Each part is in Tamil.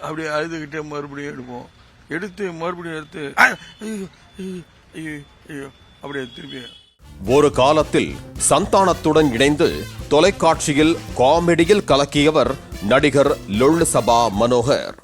அப்படியே அழுதுகிட்டே மறுபடியும் எடுப்போம். எடுத்து மறுபடியும் எடுத்து ஐயோ அப்படியே திருப்பி. ஒரு காலத்தில் சந்தானத்துடன் இணைந்து தொலைக்காட்சியில் காமெடியில் கலக்கியவர் நடிகர் லொல்லு சபா மனோகர்.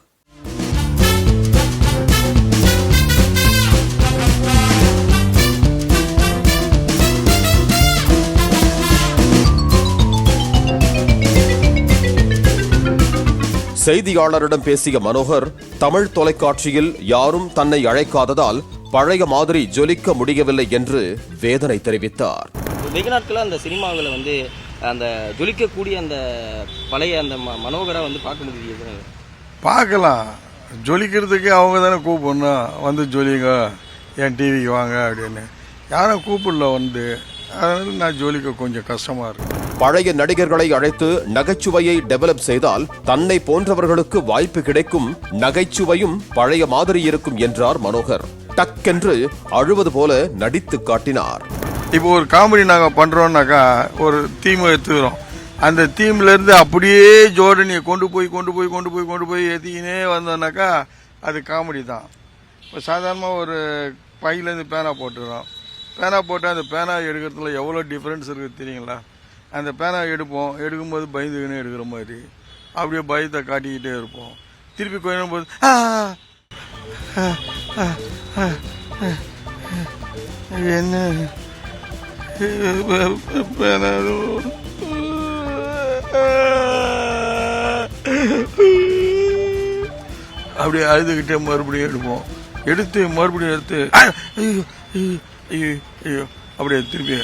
செய்தியாளரிடம் பேசிய மனோகர் தமிழ் தொலைக்காட்சியில் யாரும் தன்னை அழைக்காததால் பழைய மாதிரி ஜொலிக்க முடியவில்லை என்று வேதனை தெரிவித்தார். வெகு நாட்களாக அந்த சினிமாவில் வந்து அந்த ஜொலிக்கக்கூடிய அந்த பழைய அந்த ம மனோகரை வந்து பார்க்க முடியுது. பார்க்கலாம். ஜொலிக்கிறதுக்கு அவங்க தானே கூப்பிடணும். வந்து ஜொலிங்க. என் டிவிக்கு வாங்க? அப்படின்னு. யாரும் கூப்பிடல வந்து. அதனால நான் ஜொலிக்க கொஞ்சம் கஷ்டமா இருக்கு. பழைய நடிகர்களை அழைத்து நகைச்சுவையை டெவலப் செய்தால் தன்னை போன்றவர்களுக்கு வாய்ப்பு கிடைக்கும் நகைச்சுவையும் பழைய மாதிரி இருக்கும் என்றார் மனோகர். டக்கென்று அழுவது போல நடித்து காட்டினார். இப்போ ஒரு காமெடி நாங்கள் பண்ணுறோம்னாக்கா ஒரு தீம் எடுத்துக்கிறோம். அந்த தீம்ல இருந்து அப்படியே ஜோர்டனியை கொண்டு போய் கொண்டு போய் கொண்டு போய் கொண்டு போய் ஏற்றிக்கினே வந்தோம்னாக்கா அது காமெடி தான். இப்போ சாதாரணமாக ஒரு பையிலேருந்து பேனா போட்டுக்கிறோம். பேனா போட்டு அந்த பேனா எடுக்கிறதுல எவ்வளோ டிஃப்ரென்ஸ் இருக்குது தெரியுங்களா? அந்த பேனா எடுப்போம். எடுக்கும்போது பயந்துக்கினே எடுக்கிற மாதிரி. அப்படியே பயத்தை காட்டிக்கிட்டே இருப்போம். திருப்பி கொஞ்சம் போது என்ன? பேனா என்ன அப்படியே அழுதுகிட்டே மறுபடியும் எடுப்போம். எடுத்து மறுபடியும் எடுத்து ஐயோ ஐயோ ஐயோ அப்படியே திருப்பி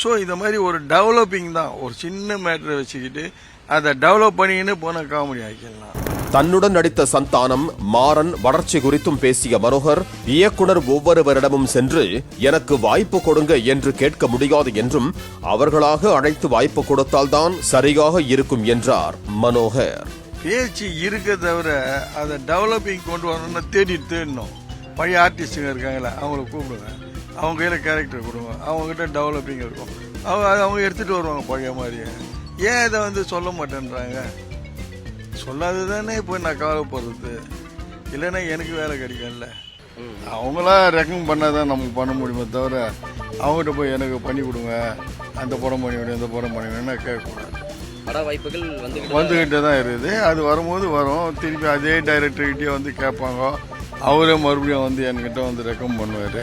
ஸோ இந்த மாதிரி ஒரு டெவலப்பிங் தான். ஒரு சின்ன மேட்டரை வச்சுக்கிட்டு அதை டெவலப் பண்ணிக்கின்னு போன காமெடி ஆக்கிடலாம். தன்னுடன் நடித்த சந்தானம் மாறன் வளர்ச்சி குறித்தும் பேசிய மனோகர் இயக்குனர் ஒவ்வொருவரிடமும் சென்று எனக்கு வாய்ப்பு கொடுங்க என்று கேட்க முடியாது என்றும் அவர்களாக அழைத்து வாய்ப்பு கொடுத்தால்தான் சரியாக இருக்கும் என்றார் மனோகர். பேச்சு இருக்க தவிர அதை டெவலப்பிங் கொண்டு வரணும்னா தேடி தேடணும். பழைய ஆர்டிஸ்ட்டுங்க இருக்காங்களே அவங்கள கூப்பிடுங்க அவங்க கையில் கேரக்டர் கொடுங்க. அவங்ககிட்ட டெவலப்பிங் இருக்கும். அவங்க அதை அவங்க எடுத்துகிட்டு வருவாங்க பழைய மாதிரியே. ஏன் இதை வந்து சொல்ல மாட்டேன்றாங்க? சொல்லாது தானே இப்போ நான் கவலைப்படுறது இல்லைன்னா எனக்கு வேலை கிடைக்கும்ல. அவங்களா ரெக்கமெண்ட் பண்ணாதான் நமக்கு பண்ண முடியுமே தவிர அவங்ககிட்ட போய் எனக்கு பண்ணி கொடுங்க. அந்த படம் பண்ணி விடு இந்த படம் பண்ணி விடுன்னா கேட்கக்கூடாது. பட வாய்ப்புகள் வந்துகிட்டு வந்துகிட்டே தான் இருக்குது. அது வரும்போது வரும். திருப்பி அதே டைரக்டர்கிட்டயே வந்து கேட்பாங்க. அவரே மறுபடியும் வந்து என்கிட்ட வந்து ரெக்கமெண்ட் பண்ணுவார்.